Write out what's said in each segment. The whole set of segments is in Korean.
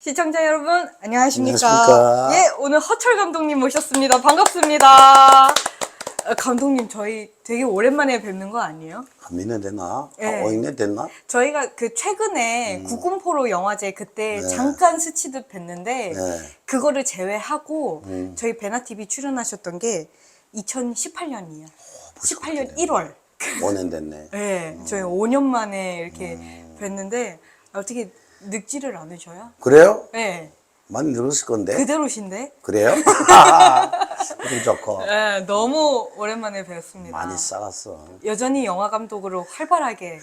시청자 여러분 안녕하십니까? 안녕하십니까? 예, 오늘 허철 감독님 모셨습니다. 반갑습니다. 어, 감독님 저희 되게 오랜만에 뵙는 거 아니에요? 한몇년 됐나? 예. 한 5, 6년 됐나? 저희가 그 최근에 구공포로 영화제 그때 음. 네. 잠깐 스치듯 뵀는데 네. 그거를 제외하고 음. 저희 베나TV 출연하셨던 게 2018년이에요. 어, 18년 1월. 5년 됐네. 네, 음. 저희 5년 만에 이렇게 뵀는데 어떻게 늙지를 않으셔요? 그래요? 네, 많이 늙었을 건데. 그대로신데? 그 래요? 기분 좋고. 네, 너무 오랜만에 뵈었습니다. 많이 싸갔어. 여전히 영화 감독으로 활발하게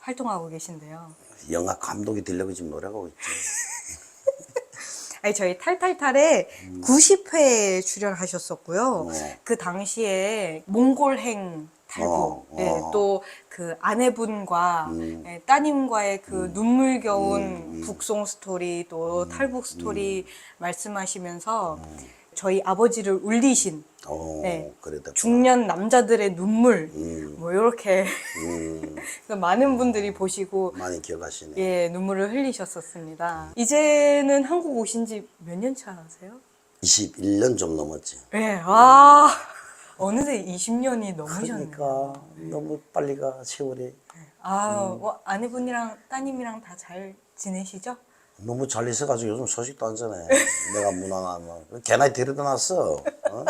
활동하고 계신데요. 영화 감독이 되려고 지금 노력하고 있지. 아니, 저희 탈탈탈에 90회 출연하셨었고요. 네. 그 당시에 몽골행 탈북, 어, 예, 어. 또그 아내분과 음. 예, 따님과의 그 눈물겨운 북송 스토리, 음. 또 탈북 스토리 말씀하시면서 저희 아버지를 울리신 어, 네. 중년 남자들의 눈물, 음, 뭐 이렇게 음, 많은 분들이 보시고 많이 기억하시네. 예 눈물을 흘리셨었습니다. 이제는 한국 오신 지 몇 년 차세요? 21년 좀 넘었지. 예, 아 어느새 20년이 넘으셨네요. 그러니까 너무 빨리 가, 세월이. 아 어, 아내분이랑 따님이랑 다 잘 지내시죠? 너무 잘 있어가지고 요즘 소식도 안 전해. 내가 무난하면. 개나이 데려다 놨어. 어?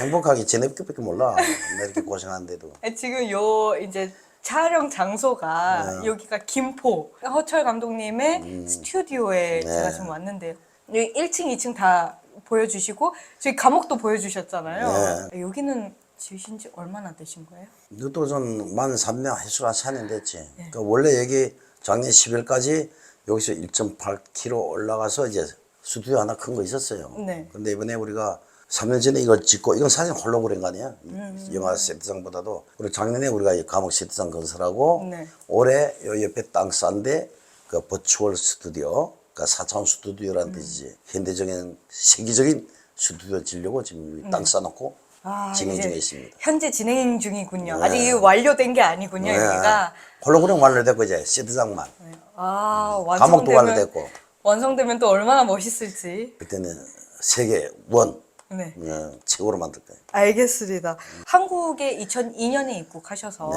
행복하게 지낼 것밖에 몰라. 나 이렇게 고생하는데도. 아, 지금 요 이제 촬영 장소가 네. 여기가 김포 허철 감독님의 스튜디오에 네. 제가 지금 왔는데요. 여기 1층, 2층 다 보여주시고 저희 감옥도 보여주셨잖아요. 여기는 지으신 지 얼마나 되신 거예요? 너도 전 만 3년 해수가 4년 됐지. 그러니까 원래 여기 작년 10월까지 여기서 1.8km 올라가서 이제 스튜디오 하나 큰 거 있었어요. 네. 근데 이번에 우리가 3년 전에 이걸 짓고 이건 사실 홀로그램 거 아니야? 영화 세트장보다도 그리고 작년에 우리가 이 감옥 세트장 건설하고 네. 올해 요 옆에 땅 싼데 그 버추얼 스튜디오 그러니까 4차원 스튜디오라는 뜻이지 현대적인 세계적인 스튜디오 지려고 지금 땅 싸놓고 아, 진행 이제 중에 있습니다. 현재 진행 중이군요. 네. 아직 완료된 게 아니군요, 네. 여기가. 홀로그램 완료됐고 이제 세트장만 아, 감옥도 완성되면 완료됐고 완성되면 또 얼마나 멋있을지. 그때는 세계 원 네. 어, 최고로 만들 거예요. 알겠습니다. 한국에 2002년에 입국하셔서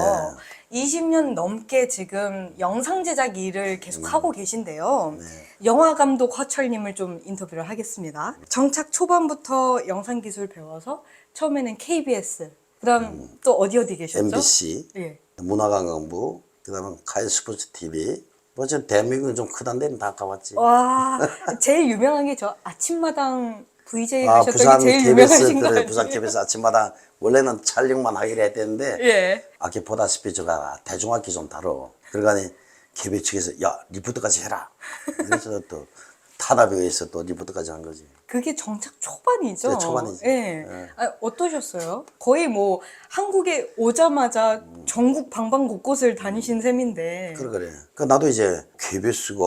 네. 20년 넘게 지금 영상 제작 일을 계속 음. 하고 계신데요. 네. 영화 감독 허철님을 좀 인터뷰를 하겠습니다. 정착 초반부터 영상 기술 배워서 처음에는 KBS, 그다음 또 어디 어디 계셨죠? MBC, 예. 문화관광부, 그다음에 카이 스포츠 TV. 뭐저 대한민국은 좀 크단 데는 다 가봤지. 와, 제일 유명한 게 저 아침마당 VJ 아 하셨던 부산 게 제일 KBS 유명하신 거 그래 아니에요? 부산 KBS 아침마다 원래는 촬영만 하기로 했었는데 예. 아까 보다시피 제가 대중학교 좀 다뤄. 그러가니 KBS 측에서 야 리포트까지 해라. 그래서 또 탄압에 의해서 또 리포트까지 한 거지. 그게 정착 초반이죠. 네, 초반이지. 예. 네. 아, 어떠셨어요? 거의 뭐 한국에 오자마자 전국 방방 곳곳을 다니신 셈인데. 그래 그래. 그 나도 이제 KBS가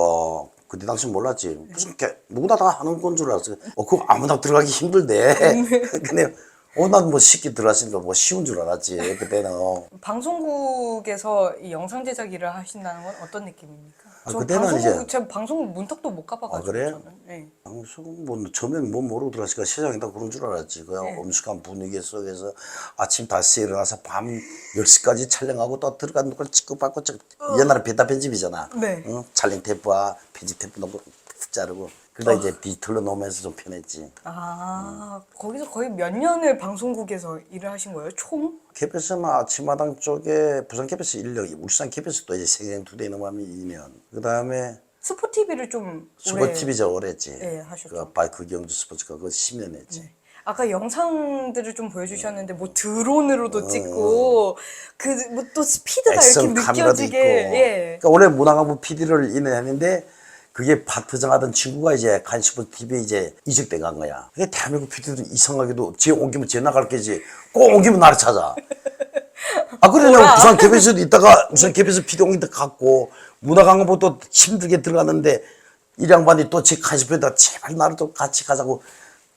그때 당시 몰랐지. 무슨 게 누구나 다 하는 건 줄 알았어. 어 그거 아무나 들어가기 힘들대. 근데 어 난뭐 쉽게 들어가시니까 뭐 쉬운 줄 알았지. 그때는. 어. 방송국에서 이 영상 제작 일을 하신다는 건 어떤 느낌입니까? 아, 저 그때는 이제- 제가 방송국 문턱도 못 가봐가지고 아, 그래요? 저는. 네. 방송 뭐 처음엔 뭐 모르고 들어갔으니까 세상에 다 그런 줄 알았지. 그냥 네. 엄숙한 분위기 속에서 아침 5시에 일어나서 밤 10시까지 촬영하고 또 들어가는 걸 찍고 받고 찍 옛날에 베타 편집이잖아. 네. 응? 촬영 테이프와 편집 테이프 넣고 탁 자르고 그러다 이제 디지털로 넣으면서 좀 편했지. 아, 거기서 거의 몇 년을 방송국에서 일을 하신 거예요? 총? KBS는 아침마당 쪽에 부산 KBS 1년, 울산 KBS도 이제 생생 투데이 넘어가면 2년. 그 다음에 스포티비를 좀 스포 오래 TV죠 오래 했지. 네, 하셨죠. 그 바이크 경주 스포츠가 그거 10년 했지. 아까 영상들을 좀 보여주셨는데 뭐 드론으로도 찍고 그 뭐 또 스피드가 이렇게 액션 카메라도 있고. 느껴지게 예. 그러니까 원래 문화가부 PD를 인했는데 그게 파트장 하던 친구가 이제 간시부 TV에 이제 이직돼 간 거야. 그게 대한민국 PD들은 이상하게도 지 옮기면 지 나갈 게지. 꼭 옮기면 나를 찾아. 아, 그래, 내가 부산 KBS도 있다가 부산 KBS PD 옮기다 갔고 문화관광부 또 힘들게 들어갔는데 이 양반이 또지 간시부에다 제발 나를 또 같이 가자고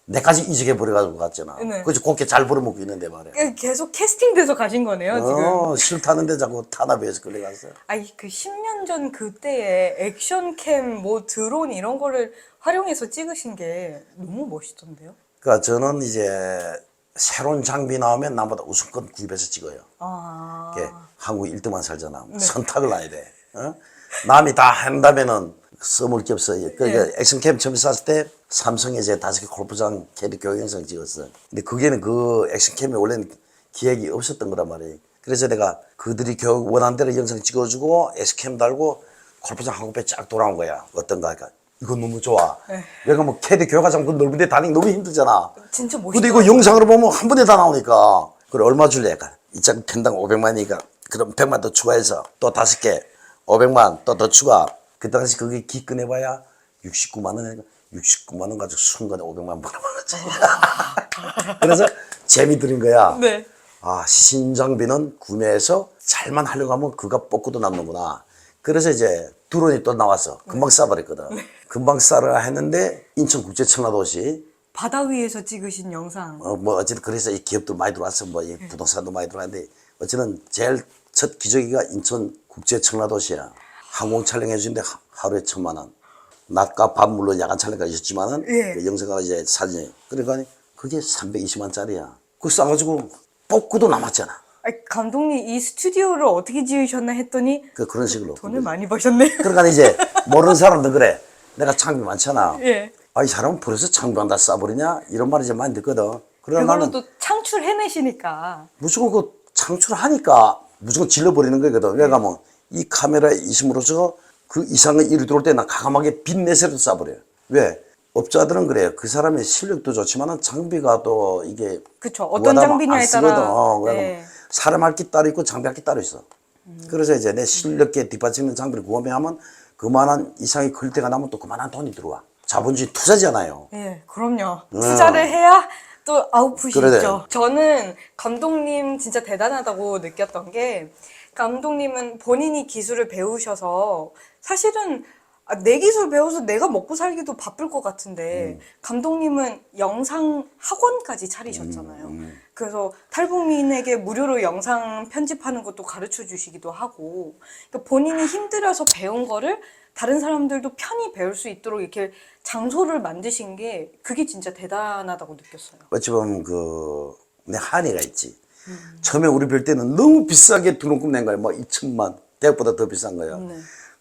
내까지 이직해 버려가지고 갔잖아. 네. 그래서 곱게 잘 벌어먹고 있는데 말이야. 그 계속 캐스팅돼서 가신 거네요, 지금. 어, 싫다는데 자꾸 탄압해서 끌려갔어. 아니 그 10년 전 그때의 액션캠 뭐 드론 이런 거를 활용해서 찍으신 게 너무 멋있던데요? 그러니까 저는 이제 새로운 장비 나오면 남보다 우선권 구입해서 찍어요. 아. 이게 한국 1등만 살잖아. 선탁을 놔야 돼. 어? 남이 다 한다면은 써먹을 게 없어. 그러니까 네. 액션캠 처음 샀을 때 삼성에 제 다섯 개 골프장 캐디 교육 영상 찍었어. 근데 그게는 그 액션캠이 원래는 기획이 없었던 거란 말이에요. 그래서 내가 그들이 교육 원하는 대로 영상 찍어주고 액션캠 달고 골프장 한 곳에 쫙 돌아온 거야. 어떤가 하니까 이거 너무 좋아. 네. 내가 뭐 캐디 교육과장 그 넓은 데 다니기 너무 힘들잖아. 진짜 멋있다. 근데 이거 영상으로 보면 한 번에 다 나오니까 그래 얼마 줄래 약간 이짝 편당 500만이니까 그럼 100만 더 추가해서 또 다섯 개 500만 또 더 추가 그 당시 그게 기권해봐야 69만 원이니까 69만 원 가지고 순간에 500만 벌어먹었지 그래서 재미 들인 거야 네. 아 신장비는 구매해서 잘만 하려고 하면 그가 뽑고도 남는구나 그래서 이제 드론이 또 나왔어 금방 쏴버렸거든 금방 쏴라 했는데 인천국제청라도시 바다 위에서 찍으신 영상. 어, 뭐, 어쨌든 그래서 이 기업도 많이 들어왔어. 뭐, 이 부동산도 많이 들어왔는데, 어쨌든 제일 첫 기저귀가 인천 국제 청라도시야. 항공 촬영해 주는데 하루에 천만 원. 낮과 밤 물론 야간 촬영까지 있었지만은, 예. 그 영상과 이제 사진이. 그러니까 그게 320만 짜리야. 그거 싸가지고 뽑고도 남았잖아. 아니, 감독님 이 스튜디오를 어떻게 지으셨나 했더니 그, 그런 식으로. 돈을 많이 버셨네요. 그러니까 이제 모르는 사람들 그래. 내가 장비 많잖아. 예. 아, 이 사람은 벌써 장비만 다 싸버리냐? 이런 말이 이제 많이 듣거든. 그러나 나는 또 창출해내시니까. 무조건 그 창출하니까 무조건 질러버리는 거거든. 왜냐면 이 카메라에 있음으로써 그 이상의 일이 들어올 때 나 가감하게 빛내서도 쏴버려요. 왜? 업자들은 그래요. 그 사람의 실력도 좋지만은 장비가 또 이게 그쵸. 어떤 장비냐에. 따라. 어, 네. 사람 할 게 따로 있고 장비 할 게 따로 있어. 그래서 이제 내 실력에 뒷받치는 장비를 구매하면 그만한 이상의 클때가 나면 또 그만한 돈이 들어와. 자본주의 투자잖아요. 예, 그럼요. 투자를 해야 또 아웃풋이 음. 그래. 있죠. 저는 감독님 진짜 대단하다고 느꼈던 게 감독님은 본인이 기술을 배우셔서 사실은 아, 내 기술 배워서 내가 먹고 살기도 바쁠 것 같은데 음. 감독님은 영상 학원까지 차리셨잖아요. 음, 그래서 탈북민에게 무료로 영상 편집하는 것도 가르쳐 주시기도 하고 그러니까 본인이 힘들어서 배운 거를 다른 사람들도 편히 배울 수 있도록 이렇게 장소를 만드신 게 그게 진짜 대단하다고 느꼈어요. 어찌 보면 그, 내 한이가 있지. 처음에 우리 별 때는 너무 비싸게 등록금 낸 거야. 뭐 2천만. 대학보다 더 비싼 거야. 네.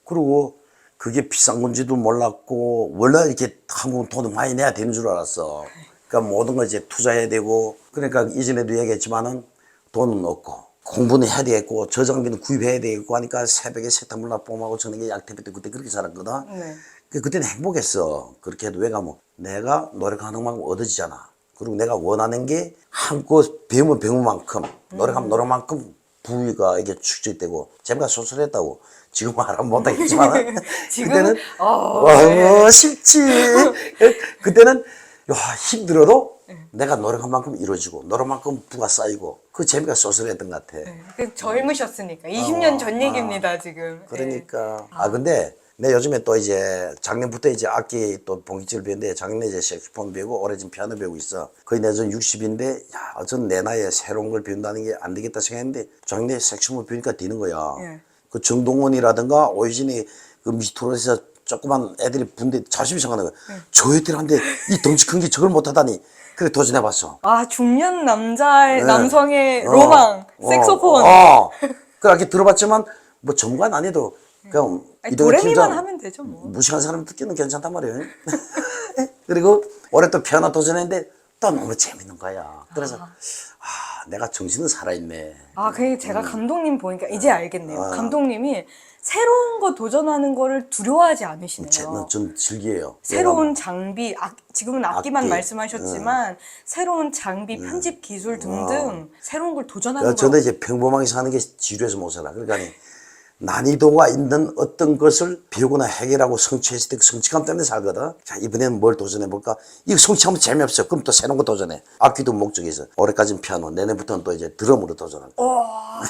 그리고 그게 비싼 건지도 몰랐고, 원래 이렇게 한국은 돈을 많이 내야 되는 줄 알았어. 그러니까 모든 걸 이제 투자해야 되고, 그러니까 이전에도 얘기했지만은 돈은 없고, 공부는 해야 되겠고, 저장비는 구입해야 되겠고 하니까 새벽에 세탁물 납품하고 저녁에 약태비 때 그때 그렇게 살았거든. 네. 그 그때는 행복했어. 그렇게 해도 왜 가면 내가 노력하는 만큼 얻어지잖아. 그리고 내가 원하는 게 한껏 배우면 배운 만큼 노력하면 노력 만큼 부위가 이게 축적되고 재미가 쏠쏠했다고 지금은 알아면 못하겠지만? 그때는 어, 어, 쉽지. 그때는 야, 힘들어도 내가 노력한 만큼 이루어지고 노력한 만큼 부가 쌓이고 그 재미가 쏠쏠했던 것 같아. 그 젊으셨으니까 20년 전 얘기입니다 지금. 네. 그러니까 아 근데 내 요즘에 또 이제 작년부터 이제 악기 또 본격적으로 배우는데 작년에 이제 색소폰 배우고 올해 지금 피아노 배우고 있어. 거의 내전 60인데 야 어쩐 내 나이에 새로운 걸 배운다는 게 안 되겠다 생각했는데 작년에 색소폰 배우니까 되는 거야. 예. 그 정동원이라든가 오유진이 그 미스트롯에서 조그만 애들이 분데 자신이 생각하는 거야. 저 애들한테 이 덩치 큰 게 저걸 못하다니. 그래 도전해봤어. 아 중년 남자의 네. 남성의 어, 로망 어, 색소폰. 어, 그렇게 들어봤지만 뭐 전관 안 해도 그냥 아니, 이동현 도레미만 팀장 하면 되죠 뭐. 무식한 사람 듣기는 괜찮단 말이에요. 그리고 올해 또 피아노 도전했는데 또 너무 재밌는 거야. 그래서 아, 내가 정신은 살아있네. 아, 그 제가 감독님 보니까 이제 알겠네요. 아. 감독님이 새로운 거 도전하는 거를 두려워하지 않으시네요. 좀 즐겨요. 새로운 장비, 악, 지금은 악기만 악기. 말씀하셨지만 새로운 장비, 편집 기술 등등 새로운 걸 도전하는 어, 거. 저도 이제 평범하게 사는 게 지루해서 못 살아. 그러니까 난이도가 있는 어떤 것을 배우거나 해결하고 성취했을 때 그 성취감 때문에 살거든. 자, 이번에는 뭘 도전해볼까? 이거 성취하면 재미없어. 그럼 또 새로운 거 도전해. 악기도 목적이 있어. 올해까지는 피아노, 내년부터는 또 이제 드럼으로 도전할 거야. 와.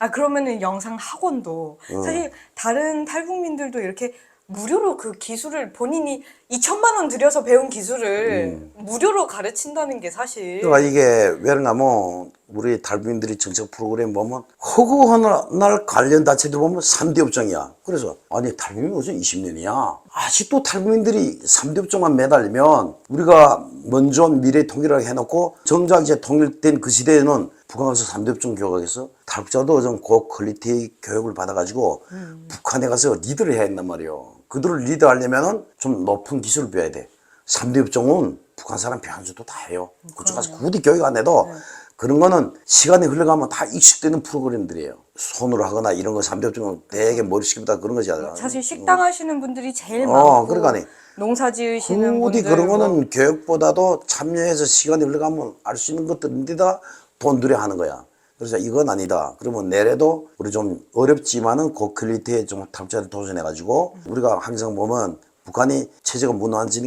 아 그러면은 영상 학원도 어. 사실 다른 탈북민들도 이렇게 무료로 그 기술을 본인이 2천만 원 들여서 배운 기술을 무료로 가르친다는 게 사실 그러니까 이게 왜 그러냐 면 우리 달부인들이 정책 프로그램 보면 허구한 날 관련 단체들 보면 3대 업종이야. 그래서 아니 달부인이 무슨 20년이야. 아직도 달부인들이 3대 업종만 매달리면 우리가 먼저 미래 통일을 해놓고 정작 이제 통일된 그 시대에는 북한 가서 3대 업종 교육에서 탈북자도 좀 고퀄리티 교육을 받아가지고 북한에 가서 리드를 해야 한단 말이에요. 그들을 리드하려면은 좀 높은 기술을 배워야 돼. 3대 업종은 북한 사람 배한수도 다 해요. 그쪽 가서 굳이 교육 안 해도 그런 거는 시간이 흘러가면 다 익숙되는 프로그램들이에요. 손으로 하거나 이런 거 3대 업종은 되게 머리식보다 그런 거잖아. 사실 식당 하시는 분들이 제일 어, 많고 그러니까니. 농사 지으시는 굳이 분들 그런 뭐 거는 교육보다도 참여해서 시간이 흘러가면 알 수 있는 것들인데다 돈 들여 하는 거야. 그래서 이건 아니다. 그러면 내래도 우리 좀 어렵지만은 고퀄리티에 좀 탑자를 도전해가지고 우리가 항상 보면 북한이 체제가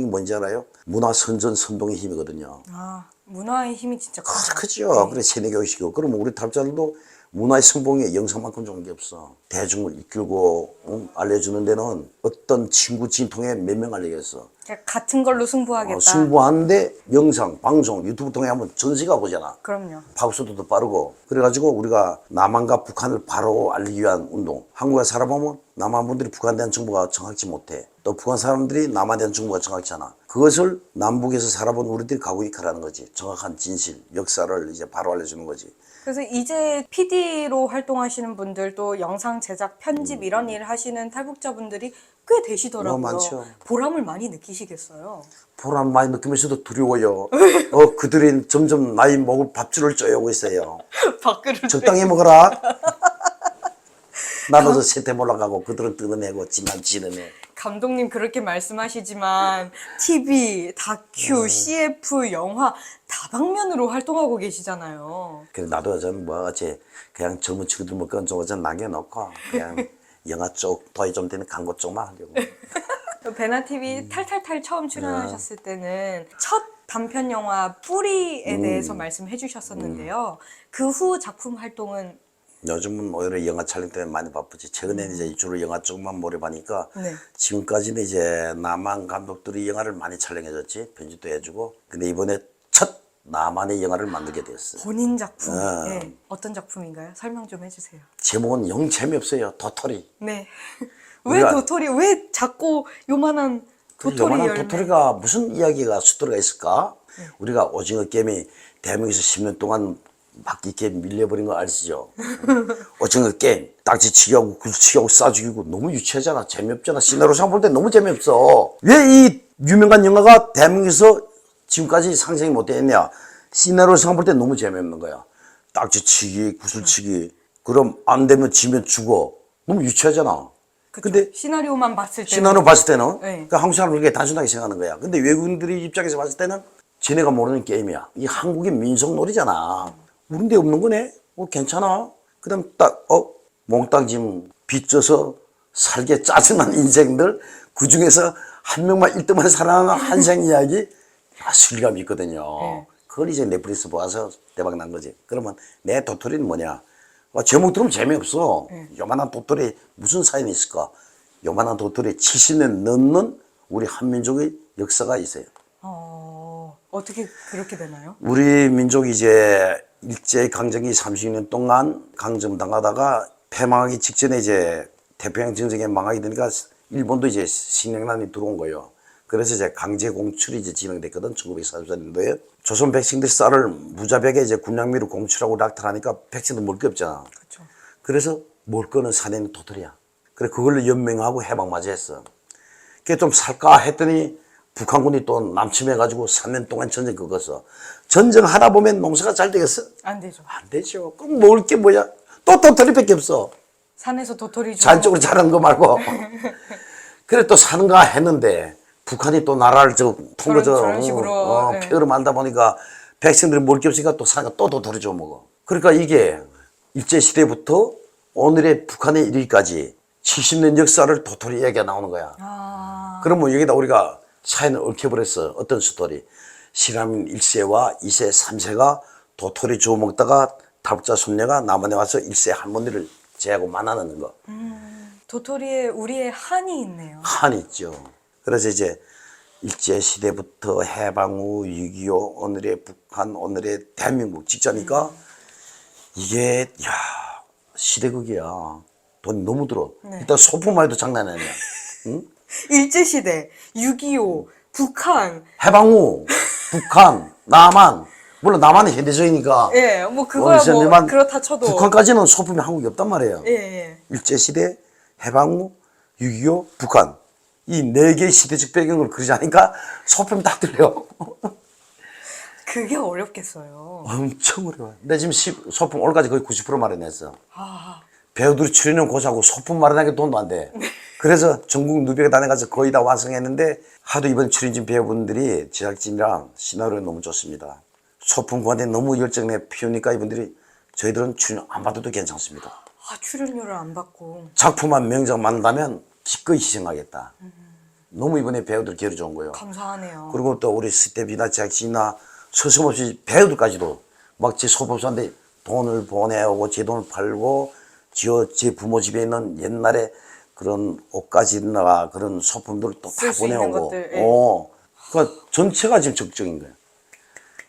게 뭔지 알아요? 문화 선전 선동의 힘이거든요. 아, 문화의 힘이 진짜 크죠. 크죠. 그래 세뇌 교육시키고 그러면 우리 탑자들도 문화의 선봉에 영상만큼 좋은 게 없어. 대중을 이끌고 응? 알려주는 데는 어떤 친구 진통에 몇 명 알리겠어. 그냥 같은 걸로 승부하겠다. 어, 승부하는데 영상, 방송, 유튜브 통해 하면 전시가 보잖아. 그럼요. 박수도 빠르고 그래가지고 우리가 남한과 북한을 바로 알리기 위한 운동 한국에 살아보면 남한 분들이 북한에 대한 정보가 정확치 못해 또 북한 사람들이 남한에 대한 정보가 정확치 않아 그것을 남북에서 살아본 우리들이 가고 있다라는 거지 정확한 진실 역사를 이제 바로 알려주는 거지 그래서 이제 PD로 활동하시는 분들 또 영상 제작, 편집 이런 일 하시는 탈북자분들이 꽤 되시더라고요. 어, 많죠. 보람을 많이 느끼시겠어요. 보람 많이 느끼면서도 두려워요 어 그들이 점점 나이 먹을 밥줄을 쪼여오고 있어요 밥그릇 적당히 먹어라 나도 세태 올라가고 그들은 뜯어내고 지만 지는해 감독님 그렇게 말씀하시지만 TV, 다큐, CF, 영화 다방면으로 활동하고 계시잖아요. 그래 나도 좀뭐 어째 그냥 젊은 친구들 뭐 그건 좀 어째 남겨놓고 그냥 영화 쪽 더위 좀 되는 광고 쪽만 하려고. 베나 TV 탈탈탈 처음 출연하셨을 때는 첫 단편 영화 뿌리에 대해서 말씀해 주셨었는데요. 그 후 작품 활동은 요즘은 오히려 영화 촬영 때문에 많이 바쁘지 최근에는 이제 주로 영화 쪽만 몰입하니까 네. 지금까지는 이제 남한 감독들이 영화를 많이 촬영해줬지 편집도 해주고 근데 이번에 첫 나만의 영화를 만들게 됐어요 본인 작품. 아. 네. 어떤 작품인가요? 설명 좀 해주세요. 제목은 영 재미없어요 도토리 네. 왜 우리가- 도토리? 왜 작고 요만한 그 도토리 요만한 열매? 도토리가 무슨 이야기가 스토리가 있을까? 우리가 오징어 게임이 대한민국에서 10년 동안 막 이렇게 밀려버린 거 아시죠? 오징어 게임 딱지치기 하고 굴치기 하고 싸죽이고 너무 유치하잖아 재미없잖아 시나리오 상 볼 때 너무 재미없어 왜 이 유명한 영화가 대한민국에서 지금까지 상생이 못 됐냐 시나리오 상 볼 때 너무 재미없는 거야 딱지치기 구슬치기 그럼 안 되면 지면 죽어 너무 유치하잖아 그쵸? 근데 시나리오만 봤을 때 신화로 봤을 때는 네. 그러니까 한국 사람은 그렇게 단순하게 생각하는 거야. 근데 외국인들이 입장에서 봤을 때는 지네가 모르는 게임이야. 이 한국의 민속놀이잖아. 우리데 없는 거네. 어 괜찮아. 그 다음 딱 어 몽땅 지금 빚져서 살게 짜증난 인생들 그 중에서 한 명만 1등만 사랑하는 한생 이야기 아, 실감 있거든요. 네. 그걸 이제 넷플릭스 보아서 대박 난 거지. 그러면 내 도토리는 뭐냐? 아, 제목 들으면 재미없어. 요만한 도토리 무슨 사연이 있을까? 요만한 도토리 70년 넘는 우리 한민족의 역사가 있어요. 어, 어떻게 그렇게 되나요? 우리 민족이 이제 일제 강점기 30년 동안 강점당하다가 패망하기 직전에 이제 태평양 전쟁에 망하게 되니까 일본도 이제 식량난이 들어온 거예요. 그래서 이제 강제 공출이 이제 진행됐거든. 1944년도에. 조선 백성들 쌀을 무자백에 이제 군량미로 공출하고 낙탈하니까 백성들 먹을 게 없잖아. 그렇죠. 그래서 먹을 거는 산에는 도토리야. 그래 그걸로 연맹하고 해방 맞이 했어. 그게 좀 살까 했더니 북한군이 또 남침해가지고 3년 동안 전쟁 그었어. 전쟁 하다 보면 농사가 잘 되겠어? 안 되죠. 안 되죠. 그럼 먹을 게 뭐야? 또 도토리밖에 없어. 산에서 도토리 주워 잔쪽으로 자란 거 말고. 그래 또 사는가 했는데 북한이 또 나라를 저 통거져 저런- 저런 식으로, 어, 네. 폐허를 만다 보니까 백성들이 먹을 게 없으니까 또 사니까 또 도토리 줘 먹어. 그러니까 이게 일제 시대부터 오늘의 북한의 이르기까지 70년 역사를 도토리 얘기가 나오는 거야. 아, 그러면 여기다 우리가 사연을 얽혀버렸어. 어떤 스토리. 신라민 1세와 2세, 3세가 도토리 주워 먹다가 탈북자 손녀가 남한에 와서 1세 할머니를 제하고 만나는 거. 도토리에 우리의 한이 있네요. 한 있죠. 그래서 이제 일제 시대부터 해방 후 6.25 오늘의 북한 오늘의 대한민국 직전이니까 이게 야 시대극이야. 돈 너무 들어. 네. 일단 소품만 해도 장난 아니야. 응? 일제시대, 6.25, 북한, 해방 후 북한 남한 물론 남한은 현대적이니까 예, 뭐 그거야 어디서 뭐 그렇다 쳐도. 북한까지는 소품이 한국이 없단 말이에요. 예, 예. 일제 시대, 해방 후, 6.25, 북한 이 네 개의 시대적 배경을 그리자니까 소품이 다 들려. 그게 어렵겠어요. 엄청 어려워. 내 지금 시- 소품 올까지 거의 90% 마련했어. 아, 배우들이 출연료 고사하고 소품 마련하기 돈도 안 돼. 그래서 전국 누비가 다녀가서 거의 다 완성했는데 하도 이번 출연진 배우분들이 제작진이랑 시나리오 너무 좋습니다. 소품 관에 너무 열정내 피우니까 이분들이 저희들은 출연 안 받아도 괜찮습니다. 아 출연료를 안 받고. 작품만 명작 만든다면 기꺼이 희생하겠다. 너무 이번에 배우들 기회를 좋은 거예요. 감사하네요. 그리고 또 우리 스텝이나 제작진이나 서슴없이 배우들까지도 막 제 소법사한테 돈을 보내오고 제 돈을 팔고 지어 제 부모 집에 있는 옛날에 그런 옷가지나 그런 소품들을 또 다 쓸수 있는 보내오고 것들, 예. 어. 그러니까 전체가 지금 적적인 거예요.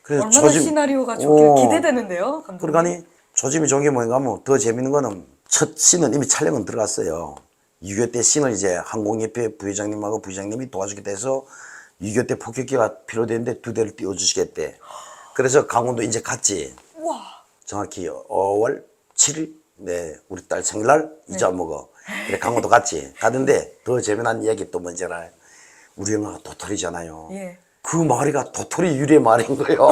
그래서 얼마나 조짐- 시나리오가 좋길 어. 기대되는데요, 감독님. 그러니까 조짐이 좋은 게 뭔가 하면 더 재밌는 거는 첫 씬은 이미 촬영은 들어갔어요. 6.25 때 씬을 이제 항공협회 부회장님하고 부회장님이 도와주게 돼서 6.25 때 폭격기가 필요되는데 두 대를 띄워주시겠대. 그래서 강원도 이제 갔지. 와, 정확히 5월 7일, 네, 우리 딸 생일날 이자 먹어. 그래, 강원도 갔지. 가는데 더 재미난 이야기 또 뭔지 알아요? 우리 영화가 도토리잖아요. 예. 그 마을이가 도토리 유래 마을인 거예요.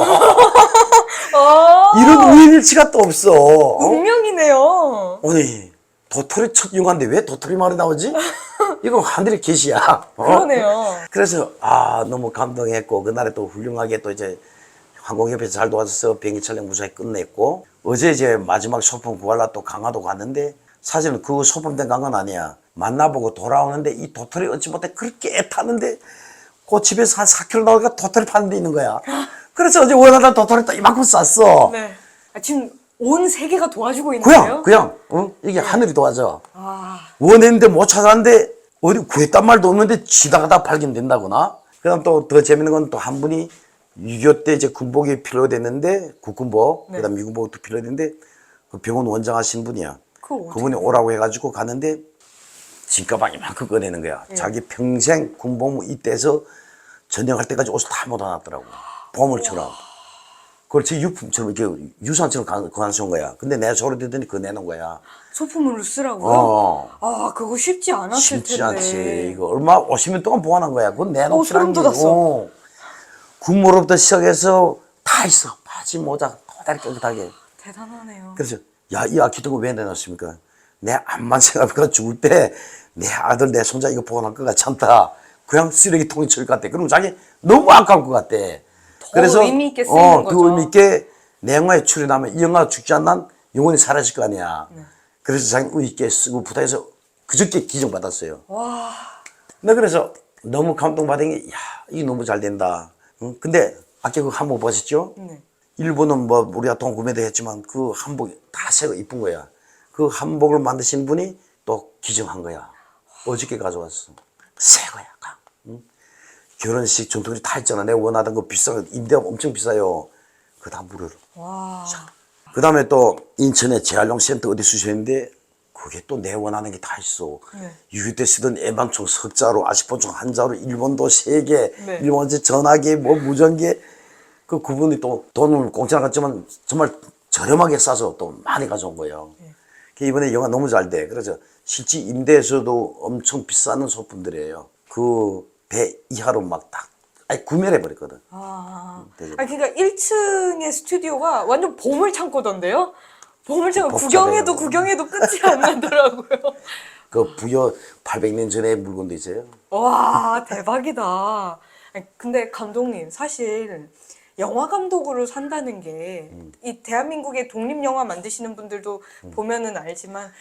아, 이런 우연일치가 또 없어. 어? 운명이네요. 아니 도토리 첫 영화인데 왜 도토리 말이 나오지? 이건 하늘의 계시야. 어? 그러네요. 그래서 아 너무 감동했고 그날에 또 훌륭하게 또 이제 항공협회에서 잘 도와줘서 비행기 촬영 무사히 끝냈고 어제 이제 마지막 소품 구하려 또 강화도 갔는데 사실은 그 소품된 강은 아니야. 만나보고 돌아오는데 이 도토리 얻지 못해 그렇게 애타는데 그 집에서 한 4km 나오니까 도토리 파는 데 있는 거야. 그래서 어제 원하던 도토리 또 이만큼 쌌어. 네. 아, 지금 온 세계가 도와주고 있는데요? 그냥 그냥 어? 이게 하늘이 도와줘. 아, 원했는데 못 찾았는데 어디 구했단 말도 없는데 지다가 다 발견된다거나 그 다음 또 더 재밌는 건 또 한 분이 6.25 때 이제 군복이 필요됐는데 국군복 네. 그다음 미군복도 필요했는데 그 병원 원장 하신 분이야 그분이 오라고 해가지고 갔는데 진가방 이 만큼 꺼내는 거야 예. 자기 평생 군복무 이때에서 전역할 때까지 옷을 다 묻어놨더라고 보물처럼 그걸 제 유품처럼 이렇게 유산처럼 가- 가져온 거야 근데 내가 소리 듣더니 그거 내놓은 거야 소품으로 쓰라고요? 어. 아, 그거 쉽지 않았을 쉽지 텐데. 않지. 이거 얼마 50년 동안 보관한 거야. 그건 어, 내놓기라는 소름 돋았어. 군무로부터 시작해서 다 있어. 바지, 모자, 거다리 깨끗하게. 대단하네요. 그래서 야, 이 아키토가 왜 내놨습니까? 내 암만 생각해가 죽을 때 내 아들, 내 손자 이거 보관할 것 같지 않다. 그냥 쓰레기통에 것 같아. 그럼 자기 너무 아까울 것 같대. 더 의미 있게 쓰이는 어, 거죠. 더 의미 있게 내 영화에 출연하면 이 영화가 죽지 않는 영혼이 사라질 거 아니야. 네. 그래서 자기 의미 있게 쓰고 부탁해서 그저께 기증 받았어요. 와, 나 그래서 너무 감동받은 게, 야, 이게 너무 잘 된다. 응? 근데 아까 그 한복 보셨죠? 네. 일본은 뭐 우리가 돈 구매도 했지만 그 한복이 다 새거 이쁜 거야. 그 한복을 만드신 분이 또 기증한 거야. 어저께 가져왔어. 새 거야. 응? 결혼식 전통이 다 있잖아. 내가 원하던 거 비싼 거, 임대가 엄청 비싸요. 그거 다 무료로. 와. 그 다음에 또 인천에 재활용 센터 어디 쓰셨는데 그게 또 내 원하는 게 다 있어. 네. 6.25때 쓰던 애방총 석자로 아시포총 한자로 일본도 세 개, 네. 일본제 전화기, 뭐 무전기 그 그분이 또 돈을 공짜로 갔지만 정말 저렴하게 싸서 또 많이 가져온 거예요. 네. 그 이번에 영화 너무 잘 돼. 그래서 실제 임대에서도 엄청 비싸는 소품들이에요. 그 배 이하로 막 딱, 아니 구매를 해버렸거든. 아, 아 그러니까 1층의 스튜디오가 완전 보물 창고던데요? 보물 창고 복잡해요. 구경해도 구경해도 끝이 안 나더라고요. 그 부여 800년 전에 물건도 있어요. 와 대박이다. 근데 감독님 사실 영화 감독으로 산다는 게 이 대한민국의 독립 영화 만드시는 분들도 보면은 알지만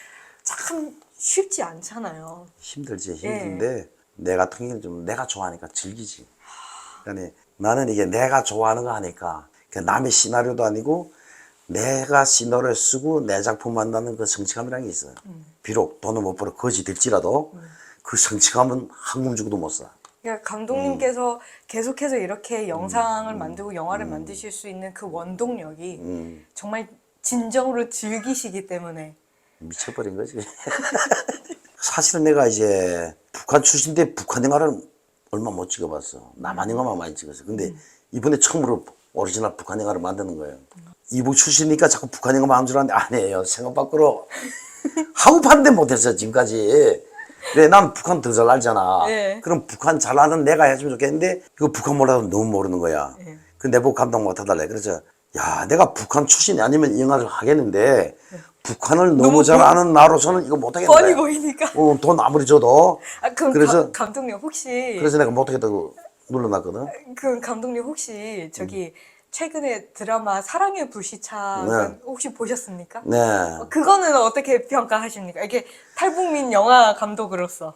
참 쉽지 않잖아요. 힘들지 예. 힘든데 내 같은 경우는 좀 내가 좋아하니까 즐기지. 그러니까 나는 이게 내가 좋아하는 거 하니까 그 남의 시나리오도 아니고 내가 시나리오 쓰고 내 작품 만드는 그 성취감이라는 게 있어. 비록 돈을 못 벌어 거지 될지라도 그 성취감은 한 금 주고도 못 사. 그러니까 감독님께서 음. 계속해서 이렇게 영상을 만들고 영화를 만드실 수 있는 그 원동력이 음. 정말 진정으로 즐기시기 때문에 미쳐버린 거지. 사실은 내가 이제 북한 출신인데 북한 영화를 얼마 못 찍어봤어. 남한 영화만 많이 찍었어. 근데 이번에 처음으로 오리지널 북한 영화를 만드는 거예요. 이북 출신이니까 자꾸 북한 영화 마음 줄 알았는데 아니에요. 생각 밖으로 하고 봤는데 못했어 지금까지. 그래 난 북한 더 잘 알잖아. 네. 그럼 북한 잘 아는 내가 해주면 좋겠는데 이거 북한 몰라도 너무 모르는 거야. 네. 그 내보고 감독 못 하달래. 그래서 야 내가 북한 출신이 아니면 이 영화를 하겠는데 북한을 너무, 너무 잘 보- 아는 나로서는 이거 못하겠는 뻔히. 보이니까 어, 돈 아무리 줘도 아 그럼 그래서- 가- 감독님 혹시 그래서 내가 못하겠다고 눌러놨거든. 그 감독님 혹시 저기 최근에 드라마 사랑의 불시착 네. 혹시 보셨습니까? 네. 그거는 어떻게 평가하십니까? 이게 탈북민 영화 감독으로서